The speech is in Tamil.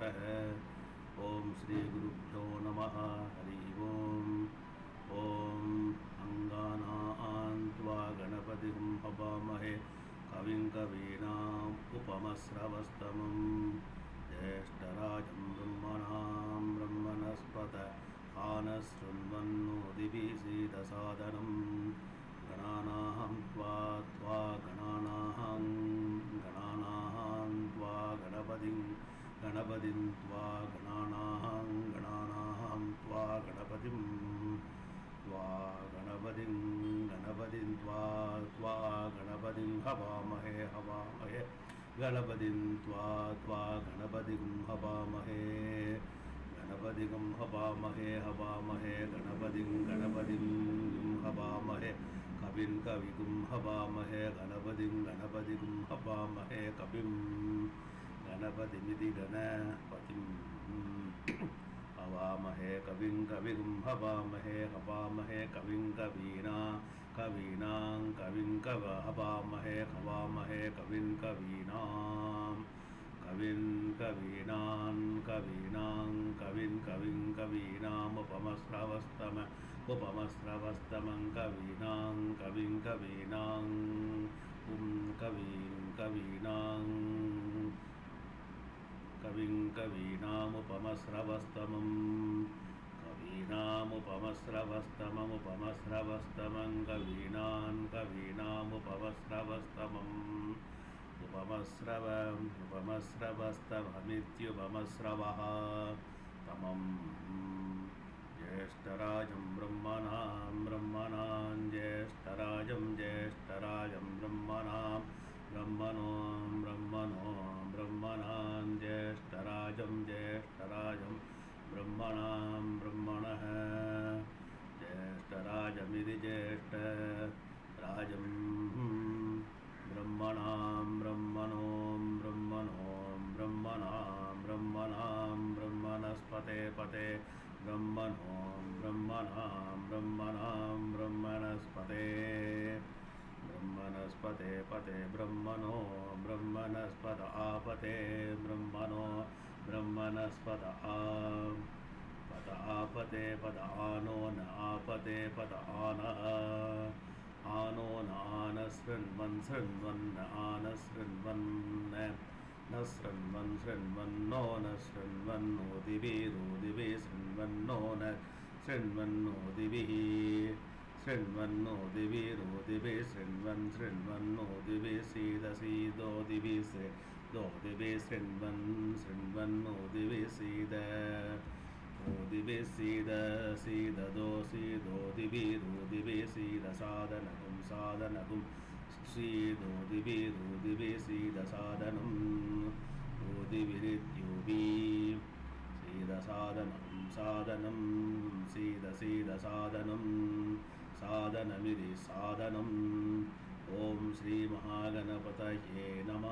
वटः ॐ श्रीगुरुभ्यो नमः हरि ओम् ॐ अङ्गानान् त्वा गणपतिं हवामहे कविं कवीनाम् उपमस्रवस्तमं ज्येष्ठराजं ब्रह्मणां ब्रह्मणस्पत आनशृण्वन्नोदिभिसीदसादनं गणानां त्वा त्वा गणपतिं त्वा गणपतिं गणपतिं त्वा त्वा गणपतिं हवामहे हवामहे गणपतिं त्वा त्वा गणपतिं हवामहे गणपतिगं हवामहे हवामहे गणपतिं गणपतिं हवामहे कविं कविगुं हवामहे गणपतिं गणपतिगुं हवामहे कविं गणपतिमिति गणपतिं हवामहे कविं कविगुं हवामहे हवामहे, कविं कवीना, कवीनां, कविं कव, हवामहे हवामहे, कविं कवीनां, कविं कवीनान् कवीनां, कविं कविं कवीनामुपमस्रवस्तम उपमस्रवस्तमं कवीनां, कविं कवीनां, उं, कवीं कवीनां, कविं कवीनामुपमस्रवस्तमं వీణాముపమస్రవస్తమముపమస్రవస్తమంగవీణాన్ కవీణాముపమస్రవస్తమం ఉపమస్రవ ఉపమస్రవస్తమమిత్యుపమస్రవ తమం జ్యేష్టరాజం బ్రహ్మణాం బ్రహ్మణాం జ్యేష్టరాజం జ్యేష్టరాజం బ్రహ్మణాం బ్రహ్మణో బ్రహ్మణో బ్రహ్మణాం జ్యేష్టరాజం జ్యేష్టరాజం బ్రహ్మణాం ब्रह्मणस्पते पते ब्रह्मणो ब्रह्मणां ब्रह्मणां ब्रह्मणस्पते। ब्रह्मणस्पते पते ब्रह्मणो ब्रह्मणस्पत आपते। ब्रह्मणो ब्रह्मणस्पत आ। पद आपते पद आनो न आपते पद आनः। आनो नान शृण्वन् शृण्वन्। ஸ்ரண்வன் ஸ்ரண்வன்னோன ஸ்ரண்வன் ஓதிவே ரோதிவே ஸ்ரண்வன்னோன ஸ்ரண்வன் ஓதிவே ஸ்ரண்வன் ஓதிவே ரோதிவே ஸ்ரண்வன் ஸ்ரண்வன் ஓதிவே சீத சீதோதிவே ஸ்ரேதோதிவே ஸ்ரண்வன் ஸ்ரண்வன் ஓதிவே சீத ஓதிவே சீத சீததோ சீதோதிவே ரோதிவே சீத சாதனகும் சாதனகும் ீதோதிவேதோதிவேசீதசாதனம் ஓதிவிரித்யோபி சீதசாதனம் சாதனம் சீதசீதசாதனம் சாதனமிதி சாதனம் ஓம் ஸ்ரீ மகாகணபதயே நம